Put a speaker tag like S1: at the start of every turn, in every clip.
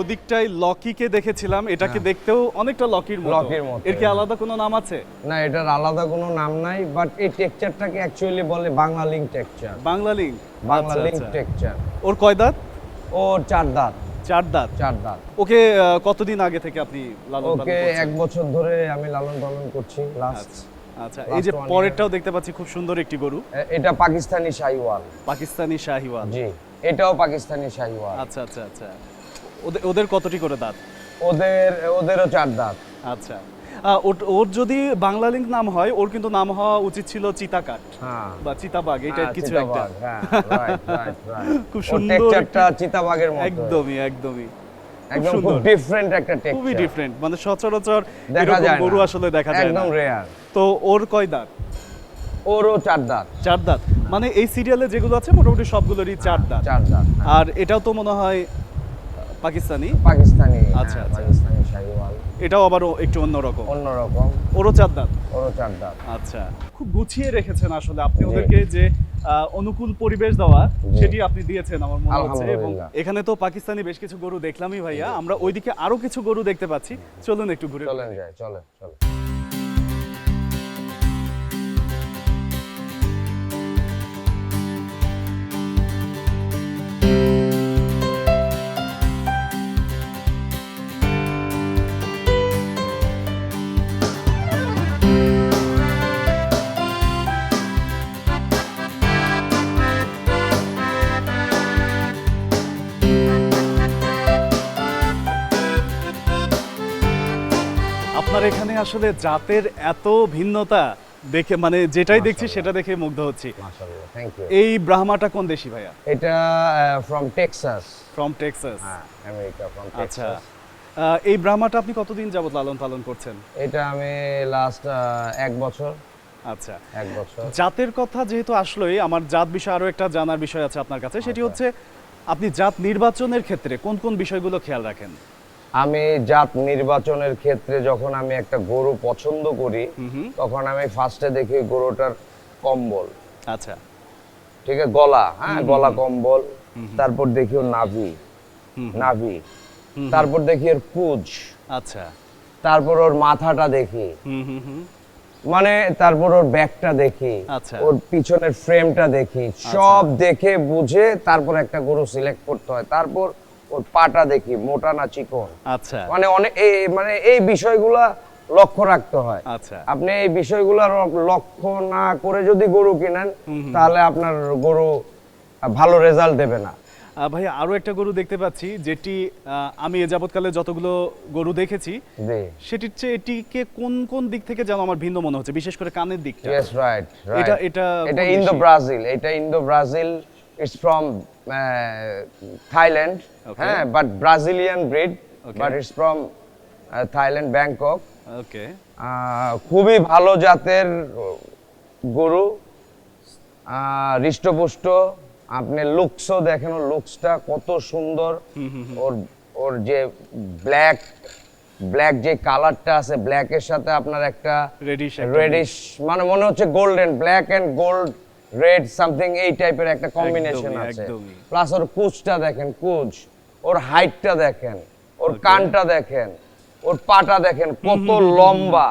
S1: ওদিকটাই লকিকে দেখেছিলাম। এটাকে দেখতেও অনেকটা লকির মতো।
S2: লকির মতো।
S1: এর কি আলাদা কোনো নাম আছে?
S2: না এটার আলাদা কোনো নাম নাই বাট এই টেক্সচারটাকে অ্যাকচুয়ালি বলে Bangla link
S1: Bangla link
S2: Bangla link texture
S1: ওর কয় দাঁত?
S2: ওর চার দাঁত।
S1: চার দাঁত?
S2: চার দাঁত।
S1: ওকে কতদিন আগে থেকে আপনি লালন পালন
S2: ওকে এক বছর ধরে আমি লালন পালন করছি লাস্ট
S1: আচ্ছা আচ্ছা। এই যে পরেরটাও দেখতে পাচ্ছি খুব সুন্দর একটি গরু।
S2: এটা পাকিস্তানি শাহিওয়াল।
S1: পাকিস্তানি শাহিওয়াল।
S2: জি এটাও পাকিস্তানি শাহিওয়াল।
S1: আচ্ছা আচ্ছা আচ্ছা। ওদের কতটি করে দাঁত?
S2: ওদের ওদেরও চার দাঁত।
S1: আচ্ছা। ওর- যদি বাংলা লিঙ্ক নাম হয় ওর কিন্তু নাম হওয়া উচিত ছিল চিতাকাট।
S2: হ্যাঁ।
S1: বা চিতাবাগ এটা
S2: হ্যাঁ,
S1: কিছু একটা।
S2: চিতাবাঘ, হ্যাঁ.
S1: খুব সুন্দর
S2: চিতাবাগের মতো।
S1: একদমই একদমই।
S2: একদম খুব ডিফারেন্ট একটা
S1: খুবই ডিফারেন্ট মানে সচরাচর এরকম গরু আসলে দেখা যায় না।
S2: একদম রেয়ার
S1: তো ওর কয় দাঁত?
S2: ওরও চার দাঁত।
S1: চার দাঁত। মানে এই সিরিয়ালে যেগুলো আছে মোটামুটি সবগুলোরই চার দাঁত।
S2: চার দাঁত।
S1: আর এটাও তো মনে হয় পাকিস্তানি?
S2: পাকিস্তানি
S1: আচ্ছা,
S2: হ্যাঁ,
S1: আচ্ছা।
S2: পাকিস্তানি শাহিওয়াল।
S1: এটাও আবার একটু অন্যরকম
S2: অন্যরকম।
S1: ওরও চার দাঁত?
S2: ওরও চার দাঁত।
S1: আচ্ছা। খুব গুছিয়ে রেখেছেন আসলে আপনি ওদেরকে যে অনুকূল পরিবেশ দেওয়া সেটি আপনি দিয়েছেন আমার মনে হচ্ছে। এবং এখানে তো পাকিস্তানি বেশ কিছু গরু দেখলামই ভাইয়া। আমরা ওইদিকে আরও কিছু গরু দেখতে পাচ্ছি। চলুন একটু ঘুরে
S2: চলেন যাই চলে চলে
S1: আসলে জাতের এত ভিন্নতা দেখে মানে যেটাই দেখছি সেটা দেখে মুগ্ধ হচ্ছি।
S2: মাশাআল্লাহ থ্যাংক ইউ
S1: এই ব্রাহ্মাটা কোন দেশি ভাইয়া?
S2: এটা ফ্রম টেক্সাস
S1: ফ্রম টেক্সাস
S2: হ্যাঁ আমেরিকা ফ্রম
S1: আচ্ছা।
S2: টেক্সাস
S1: এই ব্রাহ্মাটা আপনি কতদিন যাবত লালন পালন করছেন?
S2: এটা আমি লাস্ট এক বছর।
S1: আচ্ছা।
S2: এক বছর।
S1: জাতের কথা যেহেতু আসলোই আমার জাত বিষয়ে আরও একটা জানার বিষয় আছে আপনার কাছে। সেটি
S2: আচ্ছা।
S1: হচ্ছে আপনি জাত নির্বাচনের ক্ষেত্রে কোন কোন বিষয়গুলো খেয়াল রাখেন?
S2: আমি জাত নির্বাচনের ক্ষেত্রে যখন আমি একটা গরু পছন্দ করি তখন আমি ফার্স্টে দেখি গরুটার কম্বল।
S1: আচ্ছা।
S2: ঠিক আছে? গলা হ্যাঁ গলা কম্বল তারপর দেখি ওর নাভি। নাভি। তারপর দেখি ওর কুজ।
S1: আচ্ছা।
S2: তারপর ওর মাথাটা দেখি। মানে তারপর ওর ব্যাকটা দেখি।
S1: আচ্ছা।
S2: ওর পিছনের ফ্রেমটা দেখি। সব দেখে বুঝে তারপর একটা গরু সিলেক্ট করতে হয়। তারপর ওর পাটা দেখি মোটা না চিকন।
S1: আচ্ছা।
S2: মানে অনেক মানে এই বিষয়গুলা লক্ষ্য রাখতে হয়।
S1: আচ্ছা।
S2: আপনি এই বিষয়গুলো লক্ষ্য না করে যদি গরু কিনেন তাহলে আপনার গরু ভালো রেজাল্ট দেবে না।
S1: ভাই আরও একটা গরু দেখতে পাচ্ছি যেটি আমি এ যাবৎকালে যতগুলো গরু দেখেছি সেটির চেয়ে এটিকে কোন কোন দিক থেকে যেন আমার ভিন্ন মনে হচ্ছে বিশেষ করে কানের দিকটা। এটা- এটা
S2: এটা ইন্দো ব্রাজিল এটা Indo Brazil it's from Thailand
S1: Okay.
S2: হ্যাঁ but Brazilian breed
S1: Okay.
S2: but but it's from Thailand Bangkok
S1: okay
S2: খুবই ভালো জাতের গরু। হৃষ্টপুষ্ট। আপনি লুকসও দেখেন ওর লুকসটা কত সুন্দর। ওর ওর যে ব্ল্যাক ব্ল্যাক যে কালারটা আছে ব্ল্যাকের সাথে আপনার একটা
S1: রেডিশ
S2: রেডিশ মানে মনে হচ্ছে golden black and gold red something এই টাইপের একটা কম্বিনেশন আছে। প্লাস ওর কুচটা দেখেন কুচ ওর হাইটটা দেখেন ওর কানটা দেখেন ওর পাটা দেখেন কত লম্বা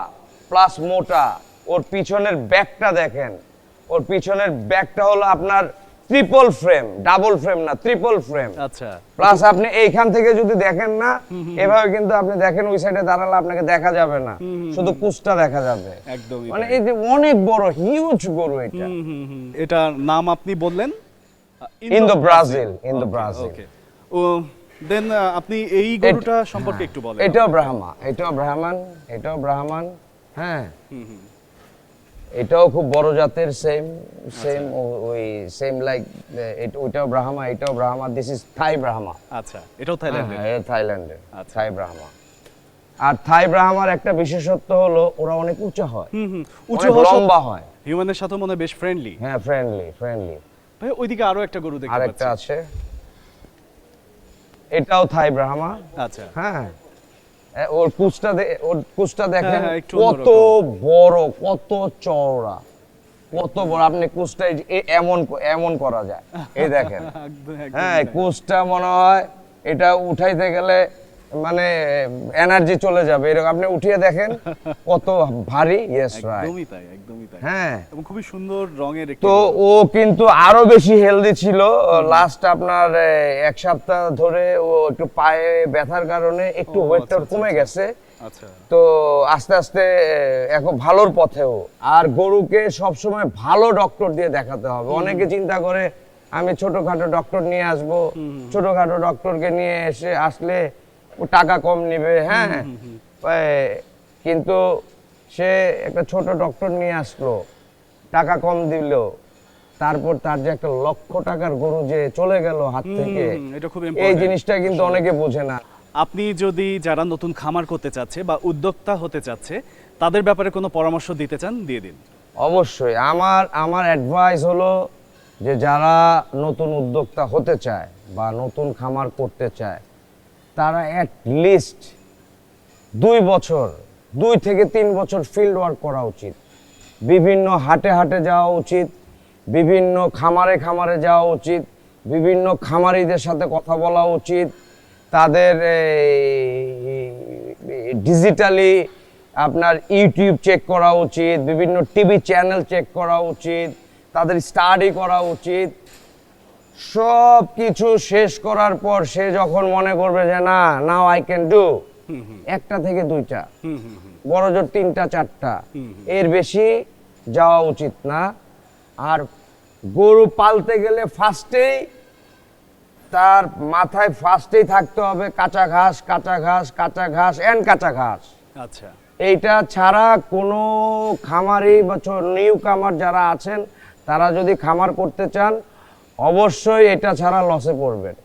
S2: প্লাস মোটা। ওর পিছনের ব্যাকটা দেখেন ওর পিছনের ব্যাকটা হলো আপনার ট্রিপল ফ্রেম ডাবল ফ্রেম না ট্রিপল ফ্রেম
S1: আচ্ছা।
S2: প্লাস আপনি এইখান থেকে যদি দেখেন না এভাবে কিন্তু আপনি দেখেন ওই সাইডে দাঁড়ালে আপনাকে দেখা যাবে না। শুধু কুচটা দেখা যাবে।
S1: একদমই
S2: মানে এই যে অনেক বড় হিউজ গরু এটা।
S1: এটার নাম আপনি বললেন?
S2: Indo Brazil Indo Brazil
S1: okay ও দেন আপনি এই গরুটা সম্পর্কে একটু বলেন।
S2: এটাও ব্রাহ্মা এটাও ব্রাহ্মণ এটাও ব্রাহ্মণ হ্যাঁ। এটাও খুব বড় জাতের সেম সেম ওই সেম লাইক ওইটাও ব্রাহ্মা এটাও Brahma this is Thai Brahma
S1: আচ্ছা এটাও থাইল্যান্ডে
S2: হ্যাঁ, এটা থাইল্যান্ডের
S1: আচ্ছা।
S2: থাই ব্রাহ্মা আর থাই ব্রাহ্মার একটা বিশেষত্ব হলো ওরা অনেক উঁচু হয়।
S1: হুম হুম উঁচু
S2: লম্বা হয়।
S1: হিউম্যানের সাথে মনে বেশ ফ্রেন্ডলি
S2: হ্যাঁ ফ্রেন্ডলি ফ্রেন্ডলি
S1: ভাই ওইদিকে আরও একটা গরু দেখতে পাচ্ছি।
S2: আরেকটা আছে। এটাও থাই ব্রাহ্মা
S1: আচ্ছা।
S2: হ্যাঁ। ওর কুচটা ওর কুচটা দেখেন
S1: হ্যাঁ,
S2: কত বড় কত চওড়া কত বড়। আপনি কুচটা এমন এমন করা যায়। এই দেখেন। হ্যাঁ কুচটা মনে হয় এটা উঠাইতে গেলে মানে এনার্জি চলে যাবে। এরকম আপনি উঠিয়ে দেখেন কত ভারী। ইয়েস রাইট
S1: একদমই তাই
S2: হ্যাঁ।
S1: এবং খুবই সুন্দর রঙের
S2: তো। ও কিন্তু আরও বেশি হেলদি ছিল। লাস্ট আপনার এক সপ্তাহ ধরে ও একটু পায়ে ব্যথার কারণে একটু ওয়েটটা
S1: আচ্ছা,
S2: কমে
S1: আচ্ছা,
S2: গেছে।
S1: আচ্ছা।
S2: তো আস্তে আস্তে এখন ভালোর পথেও। আর গরুকে সবসময় ভালো ডক্টর দিয়ে দেখাতে হবে। অনেকে চিন্তা করে আমি ছোটখাটো ডক্টর নিয়ে আসব। ছোটখাটো ডক্টরকে নিয়ে এসে আসলে ও টাকা কম নেবে। হ্যাঁ। কিন্তু সে একটা ছোট ডক্টর নিয়ে আসলো টাকা কম দিল তারপর তার যে একটা লক্ষ টাকার গরু যে চলে গেল হাত থেকে এই জিনিসটা কিন্তু অনেকে বোঝে না।
S1: আপনি যদি যারা নতুন খামার করতে চাচ্ছে বা উদ্যোক্তা হতে চাচ্ছে তাদের ব্যাপারে কোনো পরামর্শ দিতে চান দিয়ে দিন।
S2: অবশ্যই আমার আমার অ্যাডভাইস হলো যে যারা নতুন উদ্যোক্তা হতে চায় বা নতুন খামার করতে চায় তারা অ্যাট লিস্ট দুই বছর দুই থেকে তিন বছর ফিল্ড ওয়ার্ক করা উচিত। বিভিন্ন হাটে হাটে যাওয়া উচিত, বিভিন্ন খামারে খামারে যাওয়া উচিত, বিভিন্ন খামারিদের সাথে কথা বলা উচিত, তাদের ডিজিটালি আপনার ইউটিউব চেক করা উচিত, বিভিন্ন টিভি চ্যানেল চেক করা উচিত, তাদের স্টাডি করা উচিত। সব কিছু শেষ করার পর সে যখন মনে করবে যে, না নাও আই ক্যান ডু একটা থেকে দুইটা। বড় জোর তিনটা চারটা। এর বেশি যাওয়া উচিত না। আর গরু পালতে গেলে ফার্স্টেই তার মাথায় ফার্স্টেই থাকতে হবে। কাঁচা ঘাস কাঁচা ঘাস কাঁচা ঘাস এন্ড কাঁচা ঘাস।
S1: আচ্ছা।
S2: এইটা ছাড়া কোনো খামারি বা নিউ কামার যারা আছেন তারা যদি খামার করতে চান অবশ্যই এটা ছাড়া লসে পড়বেন।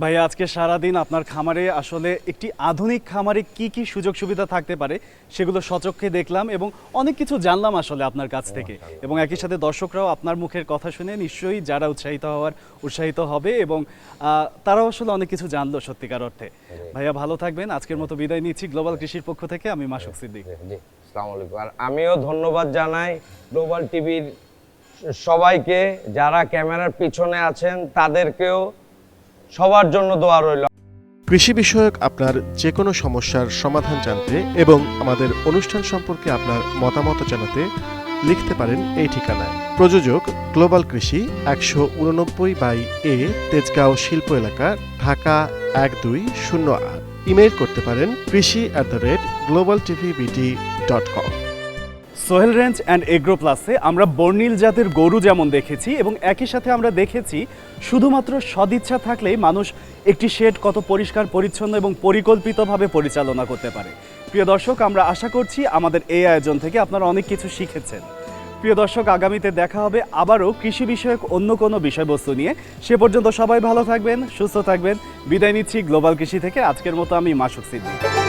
S1: ভাইয়া আজকে সারাদিন আপনার খামারে আসলে একটি আধুনিক খামারে কি কি সুযোগ সুবিধা থাকতে পারে সেগুলো সচক্ষে দেখলাম এবং অনেক কিছু জানলাম আসলে আপনার কাছ থেকে এবং একই সাথে দর্শকরাও আপনার মুখের কথা শুনে নিশ্চয়ই যারা উৎসাহিত হওয়ার উৎসাহিত হবে এবং তারাও আসলে অনেক কিছু জানলো সত্যিকার অর্থে ভাইয়া ভালো থাকবেন আজকের মতো বিদায় নিচ্ছি গ্লোবাল কৃষির পক্ষ থেকে আমি মাসুক সিদ্দিক
S2: জি আসসালামু আলাইকুম আর আমিও ধন্যবাদ জানাই গ্লোবাল টিভির সবাইকে, যারা ক্যামেরার পিছনে আছেন, তাদেরকেও সবার জন্য দোয়া রইল।
S3: কৃষি বিষয়ক আপনার যে কোনো সমস্যার সমাধান জানতে এবং আমাদের অনুষ্ঠান সম্পর্কে আপনার মতামত জানাতে লিখতে পারেন এই ঠিকানায়। প্রযোজক গ্লোবাল কৃষি, একশো উননব্বই বাই এ, তেজগাঁও শিল্প এলাকা, ঢাকা এক দুই শূন্য আট। ইমেল করতে পারেন কৃষি at the rate global TV dot com.
S1: Sohel range and agro প্লাসে আমরা বর্ণিল জাতের গরু যেমন দেখেছি এবং একই সাথে আমরা দেখেছি শুধুমাত্র সদিচ্ছা থাকলেই মানুষ একটি শেড কত পরিষ্কার, পরিচ্ছন্ন এবং পরিকল্পিতভাবে পরিচালনা করতে পারে। প্রিয় দর্শক, আমরা আশা করছি আমাদের এই আয়োজন থেকে আপনারা অনেক কিছু শিখেছেন। প্রিয় দর্শক, আগামীতে দেখা হবে আবারও কৃষি বিষয়ক অন্য কোনো বিষয়বস্তু নিয়ে। সে পর্যন্ত সবাই ভালো থাকবেন, সুস্থ থাকবেন। বিদায় নিচ্ছি গ্লোবাল কৃষি থেকে। আজকের মতো আমি মাসুক সিদ্দিক।